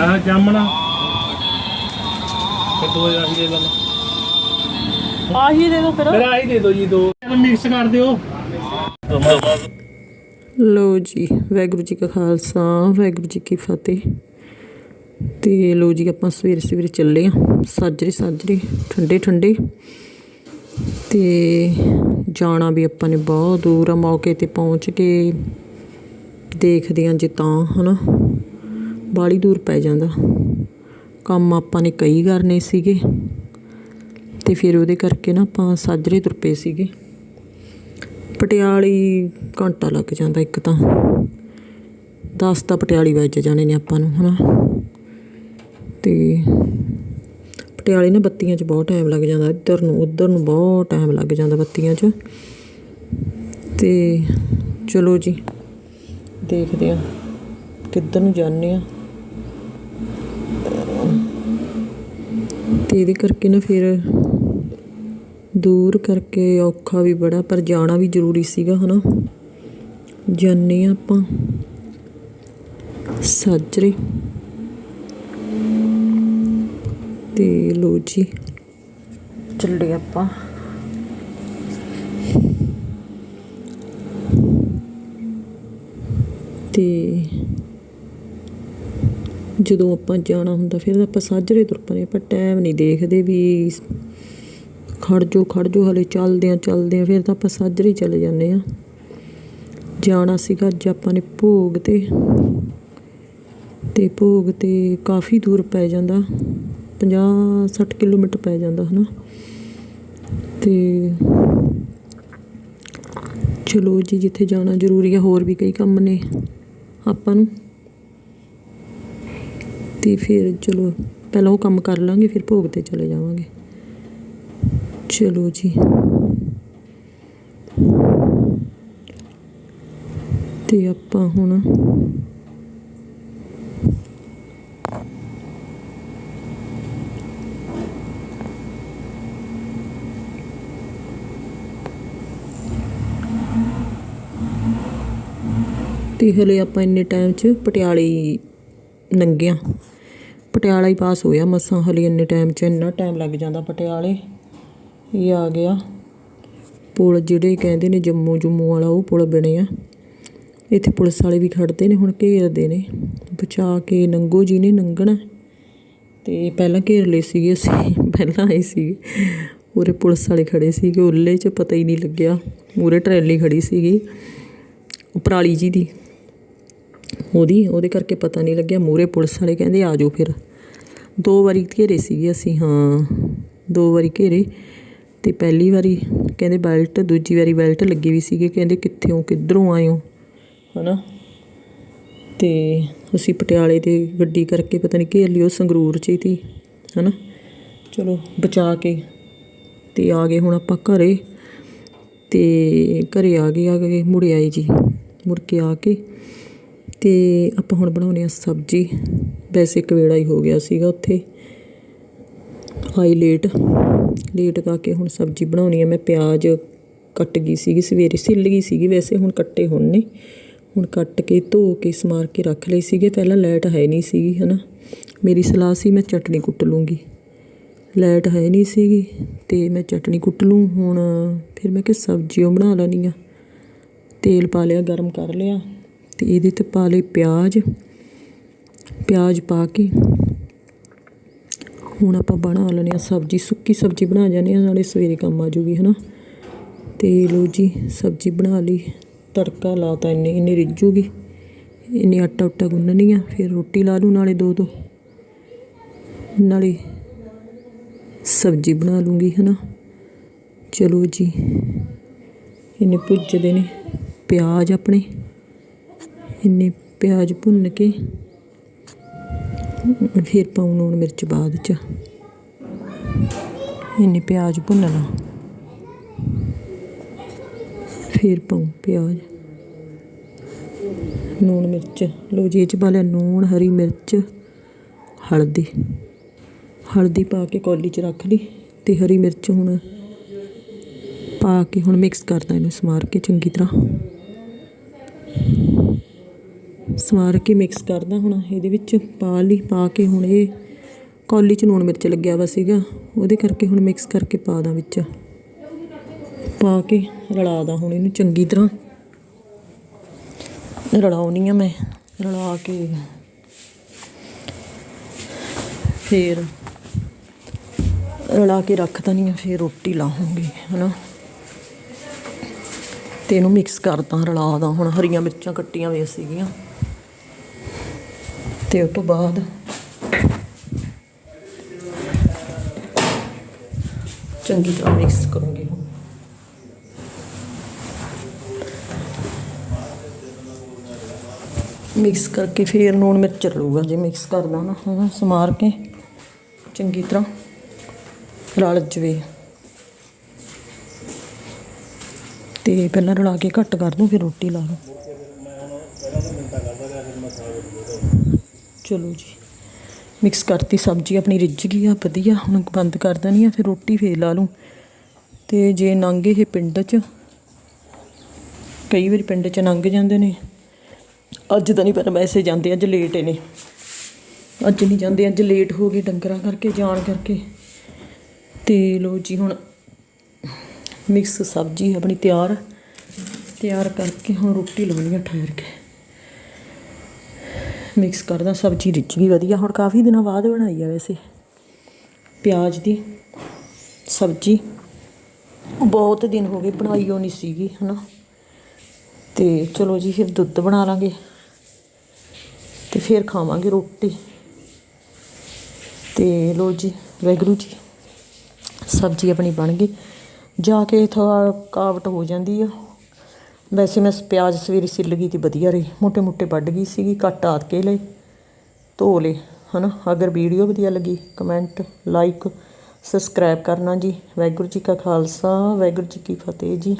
ਆਹ ਜਾਮਣਾ। ਫਿਰ ਦੋ ਆਹੀ ਦੇ ਲੈਣਾ ਆਹੀ ਦੇ ਦੋ ਫਿਰ। ਫਿਰ ਆਹੀ ਦੇ ਦਿਓ ਜੀ ਦੋ। ਮਿਕਸ ਕਰ ਦਿਓ। ਲੋ ਜੀ ਵਾਹਿਗੁਰੂ ਜੀ ਕਾ ਖਾਲਸਾ ਵਾਹਿਗੁਰੂ ਜੀ ਕੀ ਫਤਿਹ। ਤੇ ਲੋ ਜੀ ਆਪਾਂ ਸਵੇਰੇ ਸਵੇਰੇ ਚੱਲੇ ਆ। ਸਾਜਰੇ ਸਾਜਰੇ ਠੰਡੇ ਠੰਡੇ। ਤੇ ਜਾਣਾ ਵੀ ਆਪਾਂ ਨੇ ਬਹੁਤ ਦੂਰ ਆ ਮੌਕੇ ਤੇ ਪਹੁੰਚ ਕੇ ਦੇਖਦੇ ਆ ਜੇ ਤਾਂ ਹਨਾ। ਬਾਲੀ ਦੂਰ ਪੈ ਜਾਂਦਾ। ਕੰਮ ਆਪਾਂ ਨੇ ਕਈ ਕਰਨੇ ਸੀਗੇ ਤੇ ਫਿਰ ਉਹਦੇ ਕਰਕੇ ਨਾ ਆਪਾਂ ਸਾਜਰੇ ਤੁਰ ਪਏ ਸੀਗੇ। ਪਟਿਆਲੀ ਘੰਟਾ ਲੱਗ ਜਾਂਦਾ ਇੱਕ ਤਾਂ। 10 ਤਾਂ ਪਟਿਆਲੀ ਵੱਜ ਜਾਣੇ ਨੇ ਆਪਾਂ ਨੂੰ, ਹਨਾ। ਤੇ ਪਟਿਆਲੇ ਨਾ ਬੱਤੀਆਂ 'ਚ ਬਹੁਤ ਟਾਈਮ ਲੱਗ ਜਾਂਦਾ, ਇੱਧਰ ਨੂੰ, ਉੱਧਰ ਨੂੰ ਬਹੁਤ ਟਾਈਮ ਲੱਗ ਜਾਂਦਾ ਬੱਤੀਆਂ 'ਚ। ਤੇ ਚਲੋ ਜੀ, ਦੇਖਦੇ ਆ ਕਿੱਧਰ ਨੂੰ ਜਾਂਦੇ ਆ ਤੇ ਇਹਦੇ ਕਰਕੇ ਨਾ ਫਿਰ ਦੂਰ ਕਰਕੇ ਔਖਾ ਵੀ ਬੜਾ, ਪਰ ਜਾਣਾ ਵੀ ਜ਼ਰੂਰੀ ਸੀਗਾ, ਹਨਾ? ਜਾਣੇ ਆ ਆਪਾਂ। ਸਾਜਰੇ ਤੇ ਲੋ ਜੀ। ਚੱਲੇ ਆਪਾਂ ਤੇ ਜਦੋਂ ਆਪਾਂ ਜਾਣਾ ਹੁੰਦਾ, ਫਿਰ ਆਪਾਂ ਸਾਜਰੇ ਤੁਰ ਪਏ ਆਪਾਂ ਟਾਈਮ ਨਹੀਂ ਦੇਖਦੇ ਵੀ ਖੜ ਜੋ ਖੜ ਜੋ ਹਲੇ ਚੱਲਦੇ ਆ ਚੱਲਦੇ ਆ ਫਿਰ ਤਾਂ ਆਪਾਂ ਸਾਜਰੇ ਚਲੇ ਜਾਂਦੇ ਆ ਜਾਣਾ ਸੀਗਾ ਅੱਜ ਆਪਾਂ ਨੇ ਭੋਗ ਤੇ ਤੇ ਭੋਗ ਤੇ ਕਾਫੀ ਦੂਰ ਪੈ ਜਾਂਦਾ 50 60 ਕਿਲੋਮੀਟਰ ਪੈ ਜਾਂਦਾ, ਹਨਾ। ਤੇ ਚਲੋ ਜੀ, ਜਿੱਥੇ ਜਾਣਾ ਜ਼ਰੂਰੀ ਹੈ ਹੋਰ ਵੀ ਕਈ ਕੰਮ ਨੇ ਆਪਾਂ ਨੂੰ। ਤੇ ਫਿਰ ਚਲੋ, ਪਹਿਲਾਂ ਉਹ ਕੰਮ ਕਰ ਲਾਂਗੇ, ਫਿਰ ਭੋਗ ਤੇ ਚਲੇ ਜਾਵਾਂਗੇ। ਚਲੋ ਜੀ। ਤੇ ਆਪਾਂ ਹੁਣ ਤੇ ਹਲੇ ਆਪਾਂ ਇੰਨੇ ਟਾਈਮ 'ਚ ਪਟਿਆਲੇ ਹੀ ਪਟਿਆਲਾ ਹੀ ਪਾਸ ਹੋਇਆ ਮਸਾਂ, ਹਲੇ ਇੰਨੇ ਟਾਈਮ 'ਚ ਇੰਨਾ ਟਾਈਮ ਲੱਗ ਜਾਂਦਾ ਪਟਿਆਲੇ। ਇਹ ਆ ਗਿਆ। ਪੁਲ ਜਿਹੜੇ ਕਹਿੰਦੇ ਨੇ ਜੰਮੂ ਜੰਮੂ ਵਾਲਾ, ਉਹ ਪੁਲ ਬਣਿਆ ਇੱਥੇ ਪੁਲਿਸ ਵਾਲੇ ਵੀ ਖੜਦੇ ਨੇ, ਹੁਣ ਘੇਰਦੇ ਨੇ। ਬਚਾ ਕੇ ਨੰਗੋ ਜੀ ਨੇ ਨੰਗਣਾ। ਤੇ ਪਹਿਲਾਂ ਘੇਰ ਲਏ ਸੀਗੇ ਅਸੀਂ, ਪਹਿਲਾਂ ਆਏ ਸੀਗੇ ਉਰੇ ਪੁਲਿਸ ਵਾਲੇ ਖੜੇ ਸੀਗੇ, ਉੱਲੇ 'ਚ ਪਤਾ ਹੀ ਨਹੀਂ ਲੱਗਿਆ। ਮੂਰੇ ਟਰੈਲੀ ਖੜੀ ਸੀਗੀ। ਉਹ ਪਰਾਲੀ ਜੀ ਦੀ। ਉਹਦੀ, ਉਹਦੇ ਕਰਕੇ ਪਤਾ ਨਹੀਂ ਲੱਗਿਆ। ਮੂਰੇ ਪੁਲਿਸ ਵਾਲੇ ਕਹਿੰਦੇ, ਆ ਜਾਓ ਫਿਰ। ਦੋ ਵਾਰੀ ਘੇਰੇ ਸੀਗੇ ਅਸੀਂ, ਹਾਂ, ਦੋ ਵਾਰੀ ਘੇਰੇ। ਤੇ ਪਹਿਲੀ ਵਾਰੀ ਕਹਿੰਦੇ ਬੈਲਟ, ਦੂਜੀ ਵਾਰੀ ਬੈਲਟ ਲੱਗੀ ਵੀ ਸੀਗੇ। ਕਹਿੰਦੇ, ਕਿੱਥੇ, ਕਿੱਧਰੋਂ ਆਏ ਹੋ ਹਨਾ? ਤੇ ਅਸੀਂ ਪਟਿਆਲੇ ਤੇ ਗੱਡੀ ਕਰਕੇ ਪਤਾ ਨਹੀਂ ਘੇਰ ਲਿਓ, ਸੰਗਰੂਰ ਚ ਹੀ ਤੀ ਹਨਾ? ਚਲੋ, ਬਚਾ ਕੇ ਤੇ ਆ ਗਏ ਹੁਣ ਆਪਾਂ ਘਰੇ। ਤੇ ਘਰੇ ਆ ਗਏ ਆ ਗਏ ਮੁੜ ਆਏ ਜੀ, ਮੁੜ ਕੇ ਆ ਕੇ। ਅਤੇ ਆਪਾਂ ਹੁਣ ਬਣਾਉਣੀ ਆ ਸਬਜ਼ੀ। ਵੈਸੇ ਇੱਕ ਵੇੜਾ ਹੀ ਹੋ ਗਿਆ ਸੀਗਾ ਉੱਥੇ। ਆਈ ਲੇਟ। ਲੇਟ ਕਰਕੇ ਹੁਣ ਸਬਜ਼ੀ ਬਣਾਉਣੀ ਆ। ਮੈਂ ਪਿਆਜ਼ ਕੱਟ ਗਈ ਸੀਗੀ, ਸਵੇਰੇ ਸਿੱਲ ਗਈ ਸੀਗੀ। ਵੈਸੇ ਹੁਣ ਕੱਟੇ ਹੁਣ ਨੇ। ਹੁਣ ਕੱਟ ਕੇ ਧੋ ਕੇ ਸਮਾਰ ਕੇ ਰੱਖ ਲਈ ਸੀਗੇ। ਪਹਿਲਾਂ ਲਾਈਟ ਹੈ ਨਹੀਂ ਸੀਗੀ, ਹਨਾ। ਮੇਰੀ ਸਲਾਹ ਸੀ ਮੈਂ ਚਟਨੀ ਕੁੱਟ ਲੂੰਗੀ। ਲਾਈਟ ਹੈ ਨਹੀਂ ਸੀਗੀ ਤੇ ਮੈਂ ਚਟਨੀ ਕੁੱਟ ਲੂੰ। ਹੁਣ ਫਿਰ ਮੈਂ ਕਿ ਸਬਜ਼ੀ ਉਹ ਬਣਾ ਲੈਣੀ ਆ। ਤੇਲ ਪਾ ਲਿਆ, ਗਰਮ ਕਰ ਲਿਆ। ਤੇ ਇਹਦੇ ਤੇ ਪਾ ਲਏ ਪਿਆਜ਼। ਪਿਆਜ਼ ਪਾ ਕੇ ਹੁਣ ਆਪਾਂ ਬਣਾ ਲੈਣੇ ਆ ਸਬਜ਼ੀ। ਸੁੱਕੀ ਸਬਜ਼ੀ ਬਣਾ ਜਾਂਦੇ ਆ ਨਾਲੇ ਸਵੇਰੇ ਕੰਮ ਆ ਜੂਗੀ, ਹਨਾ? ਤੇ ਲੋ ਜੀ, ਸਬਜ਼ੀ ਬਣਾ ਲਈ। ਤੜਕਾ ਲਾਤਾ ਇੰਨੇ ਇੰਨੇ ਰਿੱਝੂਗੀ ਇੰਨੇ ਆਟਾ ਉਟਾ ਗੁੰਨਣੀ ਆ, ਫਿਰ ਰੋਟੀ ਲਾ ਲੂ ਨਾਲੇ ਦੋ ਦੋ। ਨਾਲੇ ਸਬਜ਼ੀ ਬਣਾ ਲੂੰਗੀ, ਹਨਾ? ਚਲੋ ਜੀ, ਇਹਨੇ ਭੁੱਜਦੇ ਨੇ ਪਿਆਜ਼ ਆਪਣੇ। ਇੰਨੇ ਪਿਆਜ਼ ਭੁੰਨ ਕੇ ਫਿਰ ਪਾਉ ਲੂਣ ਮਿਰਚ ਬਾਅਦ ਚ। ਇੰਨੇ ਪਿਆਜ਼ ਭੁੰਨਣਾ। ਫਿਰ ਪਾਉ ਪਿਆਜ਼। ਲੂਣ ਮਿਰਚ। ਲੋ ਜੀ, ਇਹ ਚ ਪਾ ਲਿਆ ਲੂਣ ਹਰੀ ਮਿਰਚ, ਹਲਦੀ। ਹਲਦੀ ਪਾ ਕੇ ਕੌਲੀ ਚ ਰੱਖ ਲਈ ਤੇ ਹਰੀ ਮਿਰਚ ਹੁਣ ਪਾ ਕੇ ਹੁਣ ਮਿਕਸ ਕਰਦਾ ਇਹਨੂੰ ਸਮਾਰ ਕੇ ਚੰਗੀ ਤਰ੍ਹਾਂ। ਸਵਾਰ ਕੇ ਮਿਕਸ ਕਰਦਾ ਹੁਣ ਇਹਦੇ ਵਿੱਚ ਪਾ ਲਈ, ਪਾ ਕੇ ਹੁਣ ਇਹ ਕੌਲੀ ਚ ਲੂਣ ਮਿਰਚ ਲੱਗਿਆ ਵਾ ਸੀਗਾ, ਉਹਦੇ ਕਰਕੇ ਹੁਣ ਮਿਕਸ ਕਰਕੇ ਪਾ ਦਾਂ ਵਿੱਚ। ਪਾ ਕੇ ਰਲਾ ਦਾਂ ਹੁਣ ਇਹਨੂੰ ਚੰਗੀ ਤਰ੍ਹਾਂ। ਰਲਾਉਣੀ ਆ ਮੈਂ, ਰਲਾ ਕੇ। ਫੇਰ ਰਲਾ ਕੇ ਰੱਖ ਦਣੀ ਆ, ਫੇਰ ਰੋਟੀ ਲਾਹੂੰਗੀ ਹਨਾ। ਤੇ ਇਹਨੂੰ ਮਿਕਸ ਕਰਦਾ, ਰਲਾ ਦਾ ਹੁਣ, ਹਰੀਆਂ ਮਿਰਚਾਂ ਕੱਟੀਆਂ ਹੋਈਆਂ ਸੀਗੀਆਂ। ਤੇ ਉਸ ਤੋਂ ਬਾਅਦ ਚੰਗੀ ਤਰ੍ਹਾਂ ਮਿਕਸ ਕਰੂੰਗੀ ਹੁਣ। ਮਿਕਸ ਕਰਕੇ ਫਿਰ ਲੂਣ ਮਿਰਚ ਰਲੂਗਾ, ਜੇ ਮਿਕਸ ਕਰਦਾ ਨਾ, ਹਾਂ ਸਮਾਰ ਕੇ ਚੰਗੀ ਤਰ੍ਹਾਂ ਰਲ ਜਵੇ। ਤੇ ਪਹਿਲਾਂ ਰਲਾ ਕੇ ਘੱਟ ਕਰ ਦੂੰ, ਫਿਰ ਰੋਟੀ ਲਾ ਲੂੰ। ਚਲੋ ਜੀ। ਮਿਕਸ ਕਰਤੀ ਸਬਜ਼ੀ, ਆਪਣੀ ਰਿੱਝ ਗਈ ਆ, ਵਧੀਆ। ਹੁਣ ਬੰਦ ਕਰ ਦੇਣੀ ਆ, ਫਿਰ ਰੋਟੀ ਫੇਰ ਲਾ ਲੂੰ ਤੇ ਜੇ ਨੰਗੇ ਇਹ ਪਿੰਡ 'ਚ, ਕਈ ਵਾਰੀ ਪਿੰਡ 'ਚ ਲੰਘ ਜਾਂਦੇ ਨੇ। ਅੱਜ ਤਾਂ ਨਹੀਂ, ਪਰ ਵੈਸੇ ਜਾਂਦੇ ਅੱਜ ਲੇਟ ਨੇ। ਅੱਜ ਨਹੀਂ ਜਾਂਦੇ, ਅੱਜ ਲੇਟ ਹੋ ਗਏ ਡੰਗਰਾਂ ਕਰਕੇ, ਜਾਣ ਕਰਕੇ। ਤੇ ਲੋ ਜੀ, ਹੁਣ ਮਿਕਸ ਸਬਜ਼ੀ ਆਪਣੀ ਤਿਆਰ ਤਿਆਰ ਕਰਕੇ ਹੁਣ ਰੋਟੀ ਲਾਉਣੀ ਆ ਠਹਿਰ ਕੇ। ਮਿਕਸ ਕਰਦਾ, ਸਬਜ਼ੀ ਰਿੱਝ ਗਈ ਵਧੀਆ। ਹੁਣ ਕਾਫੀ ਦਿਨਾਂ ਬਾਅਦ ਬਣਾਈ ਆ ਵੈਸੇ। ਪਿਆਜ਼ ਦੀ ਸਬਜ਼ੀ। ਬਹੁਤ ਦਿਨ ਹੋ ਗਏ ਬਣਾਈ ਉਹ ਨਹੀਂ ਸੀਗੀ, ਹਨਾ। ਤੇ ਚਲੋ ਜੀ, ਫਿਰ ਦੁੱਧ ਬਣਾ ਲਾਂਗੇ। ਤੇ ਫਿਰ ਖਾਵਾਂਗੇ ਰੋਟੀ। ਤੇ ਲੋ ਜੀ ਵੈਗਰੂ ਜੀ, ਸਬਜ਼ੀ ਆਪਣੀ ਬਣ ਗਈ। ਜਾ ਕੇ ਥੋੜਾ ਕਾਵਟ ਹੋ ਜਾਂਦੀ ਆ। ਵੈਸੇ ਮੈਂ ਪਿਆਜ਼ ਸਵੇਰੇ ਸਿੱਲ ਗਈ ਤੇ ਵਧੀਆ ਰਹੀ। ਮੋٹے ਮੋٹے ਵੱਢ ਗਈ ਸੀਗੀ ਕੱਟ ਆਤ ਕੇ ਲਈ। ਧੋ ਲੇ ਹਨਾ? ਅਗਰ ਵੀਡੀਓ ਵਧੀਆ ਲੱਗੀ, ਕਮੈਂਟ, ਲਾਈਕ, ਸਬਸਕ੍ਰਾਈਬ ਕਰਨਾ ਜੀ। ਵਾਹਿਗੁਰੂ ਜੀ ਕਾ ਖਾਲਸਾ, ਵਾਹਿਗੁਰੂ ਜੀ ਕੀ ਫਤਿਹ ਜੀ।